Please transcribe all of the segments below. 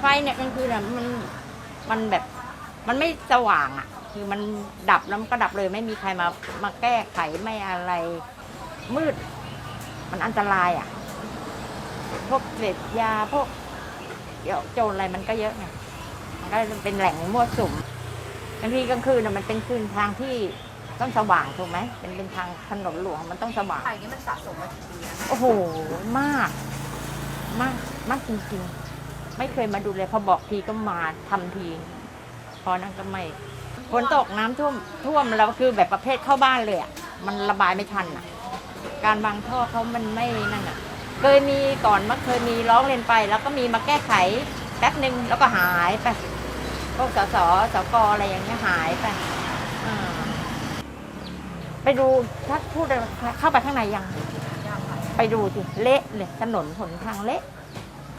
ไฟเนี่ยกลางคืนอะมันมันแบบมันไม่สว่างอะ คือมันดับแล้วมันก็ดับเลยไม่มีใครมามาแก้ไขไม่อะไร มืด มันอันตรายอะ พวกเสพยาพวกเดี๋ยวโจรอะไรมันก็เยอะไงมันก็เป็นแหล่งมั่วสุมบางทีกลางคืนน่ะมันเป็นคืนทางที่ต้องสว่างถูกไหมเป็นเป็นทางถนนหลวงมันต้องสว่างไฟนี่มันสะสมมากี่ปีแล้วโอ้โหมาก มากมากจริงๆ ไม่เคยมาดูเลยพอบอกทีก็มาทำที พอนั้นก็ไม่ฝนตกน้ำท่วมท่วมแล้วคือแบบประเภทเข้าบ้านเลยอะมันระบายไม่ทันอะ การวางท่อเขามันไม่นั่นอะ เคยมีก่อนมันเคยมีร้องเรียนไป แล้วก็มีมาแก้ไขแป๊บหนึ่งแล้วก็หายไปพวกสสสกอะไรอย่างเงี้ยหายไปไปดูถ้าพูดเลยเข้าไปข้างในยัง ไปดูสิเละเลยถนนหนทางเละ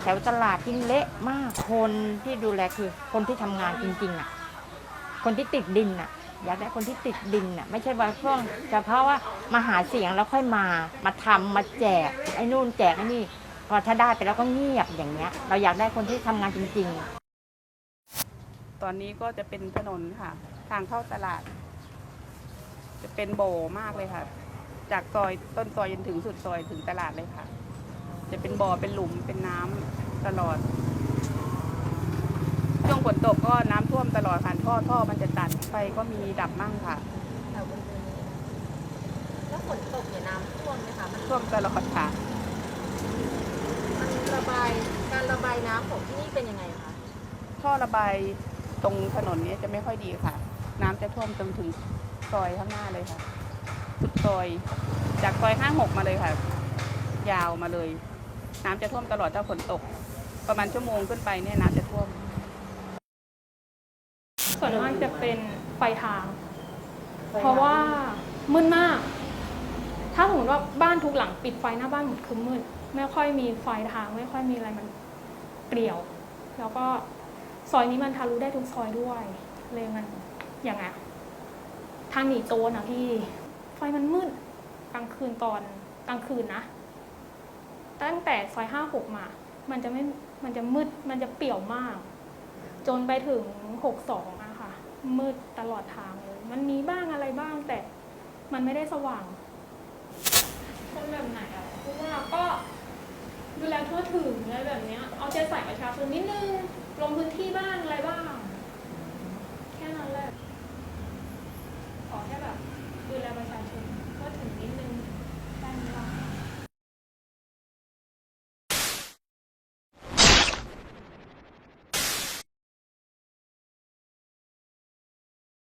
แถวตลาดยิ่งเละมากคนที่ดูแลคือคนที่ทำงานจริงๆอะ คนที่ติดดินอะ อยากได้คนที่ติดดินอะ ไม่ใช่ว่าช่วงเฉพาะว่ามาหาเสียงแล้วค่อยมามาทำมาแจกไอ้นู่นแจกไอ้นี่พอถ้าได้ไปแล้วก็เงียบอย่างเงี้ย เราอยากได้คนที่ทำงานจริง ๆ ตอนนี้ก็จะเป็นถนนค่ะ ทางเข้าตลาด จะเป็นโบมากเลยค่ะ จากซอยต้นซอยจนถึงสุดซอยถึงตลาดเลยค่ะ จะเป็นบ่อเป็นหลุมเป็นน้ำตลอด ช่วงฝนตกก็น้ำท่วมตลอดค่ะท่อท่อมันจะตัดไฟก็มีดับมั่งค่ะแถวบริเวณนี้แล้วฝนตกเนี่ยน้ำท่วมไหมคะมันท่วมตลอดค่ะ มันระบายการระบายน้ำของที่นี่เป็นยังไงคะท่อระบายตรงถนนนี้จะไม่ค่อยดีค่ะ น้ำจะท่วมจนถึงซอยข้างหน้าเลยค่ะสุดซอย จากซอยห้าหกมาเลยค่ะ ยาวมาเลย น้ำจะท่วมตลอดถ้าฝนตก ประมาณชั่วโมงขึ้นไปเนี่ยน้ำจะท่วม ส่วนมากจะเป็นไฟทาง เพราะว่ามืดมาก ถ้าสมมติว่าบ้านทุกหลังปิดไฟหน้าบ้านหมดคือมืด ไม่ค่อยมีไฟทาง ไม่ค่อยมีอะไรมันเปลี่ยว แล้วก็ซอยนี้มันทะลุได้ทุกซอยด้วยเลยมันอย่างไงอะทางหนีโจรอะพี่ ไฟมันมืดกลางคืนตอนกลางคืนนะ ตั้งแต่ซอยห้าหกมา มันจะไม่ มันจะมืด มันจะเปี่ยวมาก จนไปถึงหกสองอะค่ะ มืดตลอดทางเลย มันมีบ้างอะไรบ้างแต่มันไม่ได้สว่าง คนแบบไหนอะพวกเราก็ดูแลทั่วถึงอะไรแบบเนี้ย เอาใจใส่ประชาชนนิดนึง ลงพื้นที่บ้างอะไรบ้าง